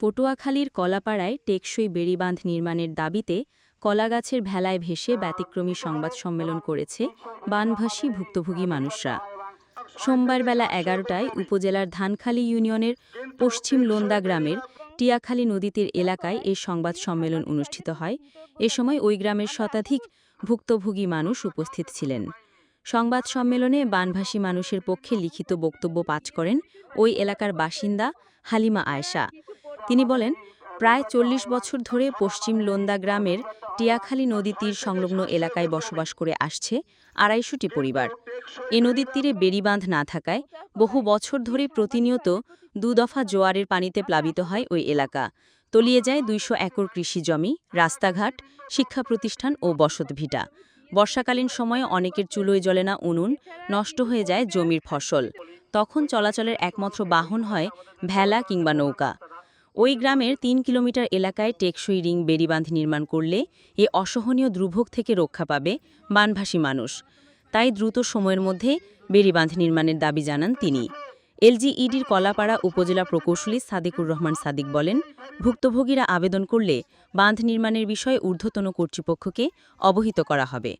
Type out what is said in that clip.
পটুয়াখালীর কলাপাড়ায় টেকসই বেড়িবাঁধ নির্মাণের দাবিতে কলাগাছের ভেলায় ভেসে ব্যতিক্রমী সংবাদ সম্মেলন করেছে বানভাসী ভুক্তভোগী মানুষরা। সোমবার বেলা এগারোটায় উপজেলার ধানখালী ইউনিয়নের পশ্চিম লোন্দা গ্রামের টিয়াখালী নদীতীর এলাকায় এ সংবাদ সম্মেলন অনুষ্ঠিত হয়। এ সময় ওই গ্রামের শতাধিক ভুক্তভোগী মানুষ উপস্থিত ছিলেন। সংবাদ সম্মেলনে বানভাসী মানুষের পক্ষে লিখিত বক্তব্য পাঠ করেন ওই এলাকার বাসিন্দা হালিমা আয়েশা। তিনি বলেন, প্রায় চল্লিশ বছর ধরে পশ্চিম লোন্দা গ্রামের টিয়াখালী নদী তীর সংলগ্ন এলাকায় বসবাস করে আসছে আড়াইশোটি পরিবার। এ নদীর তীরে বেড়িবাঁধ না থাকায় বহু বছর ধরে প্রতিনিয়ত দুদফা জোয়ারের পানিতে প্লাবিত হয় ওই এলাকা। তলিয়ে যায় দুইশো একর কৃষি জমি, রাস্তাঘাট, শিক্ষা প্রতিষ্ঠান ও বসতভিটা বর্ষাকালীন সময়ে অনেকের চুলোয় জ্বলে না উনুন, নষ্ট হয়ে যায় জমির ফসল। তখন চলাচলের একমাত্র বাহন হয় ভেলা কিংবা নৌকা। ওই গ্রামের তিন কিলোমিটার এলাকায় টেকসই রিং বেড়িবাঁধ নির্মাণ করলে এ অসহনীয় দুর্ভোগ থেকে রক্ষা পাবে বানভাসী মানুষ। তাই দ্রুত সময়ের মধ্যে বেড়িবাঁধ নির্মাণের দাবি জানান তিনি। এলজিইডির কলাপাড়া উপজেলা প্রকৌশলী সাদিকুর রহমান সাদিক বলেন, ভুক্তভোগীরা আবেদন করলে বাঁধ নির্মাণের বিষয়ে ঊর্ধ্বতন কর্তৃপক্ষকে অবহিত করা হবে।